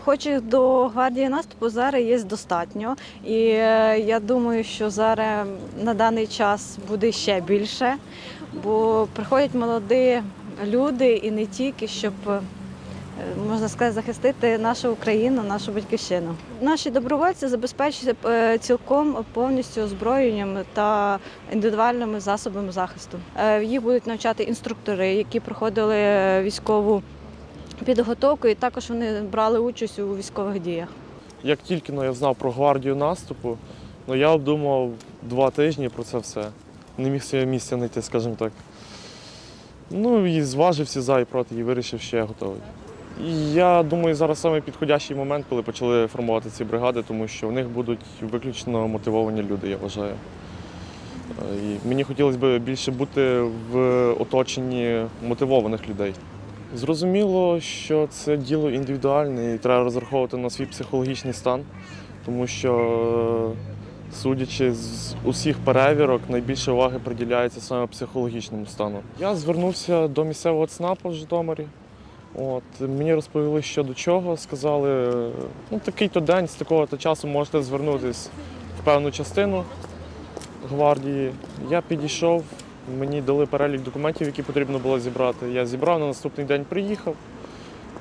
Охочих до гвардії наступу зараз є достатньо, і е, я думаю, що зараз на даний час буде ще більше, бо приходять молоді люди і не тільки, щоб е, можна сказати, захистити нашу Україну, нашу батьківщину. Наші добровольці забезпечуються е, цілком повністю озброєнням та індивідуальними засобами захисту. Їх будуть навчати інструктори, які проходили військову підготовку, і також вони брали участь у військових діях. Як тільки ну, я знав про гвардію наступу, ну, я обдумав два тижні про це все. Не міг своє місця знайти, скажімо так. Ну і зважив всі за і проти, і вирішив, що я готовий. І я думаю, зараз саме підходящий момент, коли почали формувати ці бригади, тому що в них будуть виключно мотивовані люди, я вважаю. Е, І мені хотілося б більше бути в оточенні мотивованих людей. Зрозуміло, що це діло індивідуальне і треба розраховувати на свій психологічний стан, тому що, е, судячи з усіх перевірок, найбільше уваги приділяється саме психологічному стану. Я звернувся до місцевого ЦНАПу в Житомирі. От, мені розповіли, що до чого. Сказали, ну такий-то день, з такого-то часу можете звернутися в певну частину гвардії. Я підійшов, мені дали перелік документів, які потрібно було зібрати. Я зібрав, на наступний день приїхав.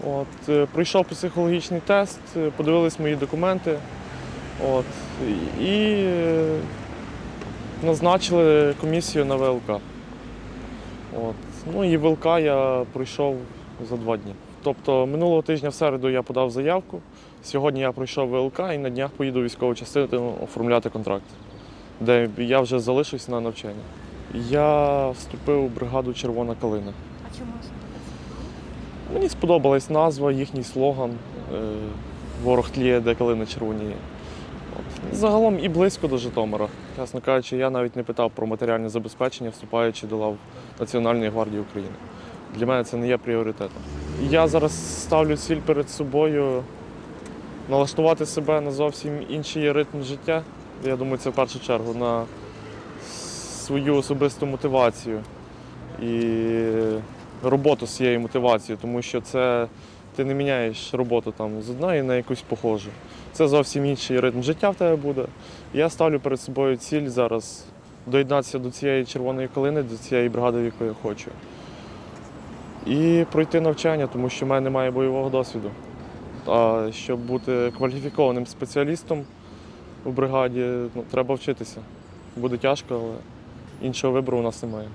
От, е, пройшов психологічний тест, е, подивились мої документи. От, і е, назначили комісію на ВЛК. От. Ну і ВЛК я пройшов за два дні. Тобто минулого тижня в середу я подав заявку. Сьогодні я пройшов ВЛК і на днях поїду в військову частину оформляти контракт, де я вже залишусь на навчання. Я вступив у бригаду Червона калина. А чому Мені сподобалась назва, їхній слоган е, Ворог тліє, де калина червоніє. От. Загалом і близько до Житомира. Чесно кажучи, я навіть не питав про матеріальне забезпечення, вступаючи до лав Національної гвардії України. Для мене це не є пріоритетом. Я зараз ставлю ціль перед собою налаштувати себе на зовсім інший ритм життя. Я думаю, це в першу чергу на свою особисту мотивацію і роботу з цією мотивацією, тому що це ти не міняєш роботу там з одної на якусь похожу. Це зовсім інший ритм життя в тебе буде. Я ставлю перед собою ціль зараз доєднатися до цієї червоної калини, до цієї бригади, в яку я хочу. І пройти навчання, тому що в мене немає бойового досвіду. А щоб бути кваліфікованим спеціалістом у бригаді, ну, треба вчитися. Буде тяжко, але іншого вибору у нас немає.